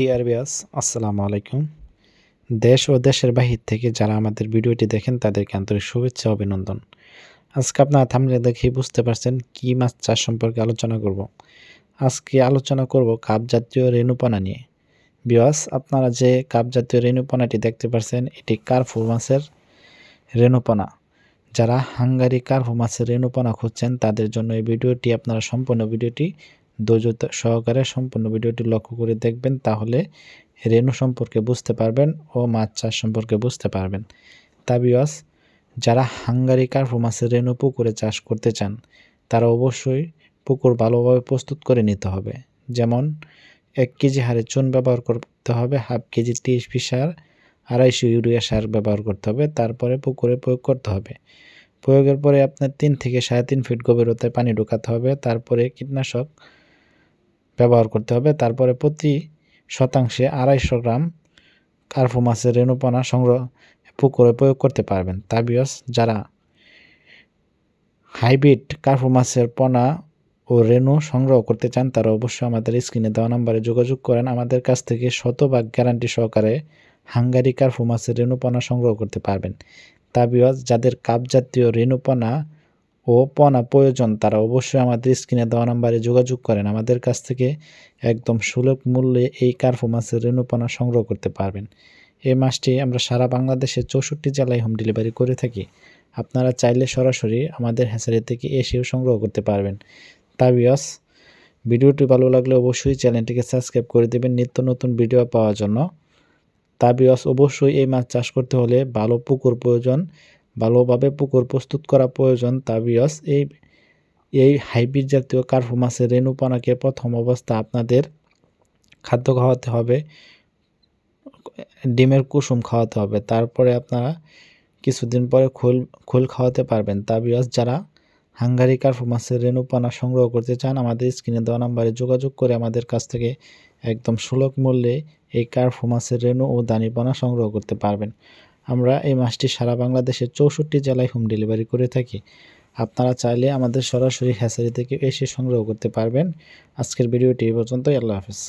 Deer বিয়াস আসসালামু আলাইকুম। দেশ ও দেশের বাহির থেকে যারা আমাদের ভিডিওটি দেখেন, তাদেরকে আন্তরিক শুভেচ্ছা অভিনন্দন। আজকে আপনারা থামলে দেখেই বুঝতে পারছেন কি মাছ চাষ সম্পর্কে আলোচনা করব। আজকে আলোচনা করব কাপ জাতীয় রেণুপনা নিয়ে। বিয়াস আপনারা যে কাপ জাতীয় রেণুপনাটি দেখতে পাচ্ছেন এটি কার্ফু মাছের রেণুপনা। যারা হাঙ্গারি কার্ফু মাছের রেণুপনা খুঁজছেন, তাদের জন্য এই ভিডিওটি, আপনারা সম্পূর্ণ ভিডিওটি ধৈর্য সহকারে সম্পূর্ণ ভিডিওটি লক্ষ্য করে দেখবেন, তাহলে রেণু সম্পর্কে বুঝতে পারবেন ও মাছ চাষ সম্পর্কে বুঝতে পারবেন। তাবিয়াস যারা হাঙ্গারি কার্ফু মাছের রেণু পুকুরে চাষ করতে চান, তারা অবশ্যই পুকুর ভালোভাবে প্রস্তুত করে নিতে হবে। যেমন, এক কেজি হারে চুন ব্যবহার করতে হবে, হাফ কেজি টিএসপি সার, আড়াইশো ইউরিয়া সার ব্যবহার করতে হবে, তারপরে পুকুরে প্রয়োগ করতে হবে। প্রয়োগের পরে আপনার তিন থেকে সাড়ে তিন ফিট গভীরতায় পানি ঢোকাতে হবে, তারপরে কীটনাশক ব্যবহার করতে হবে। তারপরে প্রতি শতাংশে আড়াইশো গ্রাম কার্ফু মাছের রেণুপনা সংগ্রহ পুকুরে প্রয়োগ করতে পারবেন। তাবিয়স, যারা হাইব্রিড কার্ফু মাছের পোনা ও রেণু সংগ্রহ করতে চান, তারা অবশ্যই আমাদের স্ক্রিনে দেওয়া নাম্বারে যোগাযোগ করেন। আমাদের কাছ থেকে শতভাগ গ্যারান্টি সহকারে হাঙ্গারি কার্ফু মাছের রেণুপনা সংগ্রহ করতে পারবেন। তাবিয়স, যাদের কাপ জাতীয় রেণুপনা ও পনা প্রয়োজন, তারা অবশ্যই আমাদের স্ক্রিনে দেওয়া নাম্বারে যোগাযোগ করেন। আমাদের কাছ থেকে একদম সুলভ মূল্যে এই কার্ফু মাছের রেণুপনা সংগ্রহ করতে পারবেন। এই মাছটি আমরা সারা বাংলাদেশের চৌষট্টি জেলায় হোম ডেলিভারি করে থাকি। আপনারা চাইলে সরাসরি আমাদের হ্যাচারি থেকে এসেও সংগ্রহ করতে পারবেন। তাবিয়স ভিডিওটি ভালো লাগলে অবশ্যই চ্যানেলটিকে সাবস্ক্রাইব করে দেবেন নিত্য নতুন ভিডিও পাওয়ার জন্য। তাবিয়স অবশ্যই এই মাছ চাষ করতে হলে ভালো পুকুর প্রয়োজন ভালোভাবে পুকুর প্রস্তুত করা প্রয়োজন, তাবিয়স। এই এই হাইব্রিড জাতীয় কার্ফু মাছের রেণুপনাকে প্রথম অবস্থা আপনাদের খাদ্য খাওয়াতে হবে। ডিমের কুসুম খাওয়াতে হবে। তারপরে আপনারা কিছুদিন পরে খোল খোল খাওয়াতে পারবেন। তাবিয়স যারা হাঙ্গারি কার্ফু মাছের রেণুপানা সংগ্রহ করতে চান, আমাদের স্ক্রিনে দেওয়া নাম্বারে যোগাযোগ করে আমাদের কাছ থেকে একদম সুলভ মূল্যে এই কার্ফু মাছের রেণু ও দানিপানা সংগ্রহ করতে পারবেন। আমরা এই মাসটি সারা বাংলাদেশের চৌষট্টি জেলায় হোম ডেলিভারি করে থাকি। আপনারা চাইলে আমাদের সরাসরি হ্যাসারি থেকে এসে সংগ্রহ করতে পারবেন। আজকের ভিডিওটি এ পর্যন্তই। আল্লাহ হাফেজ।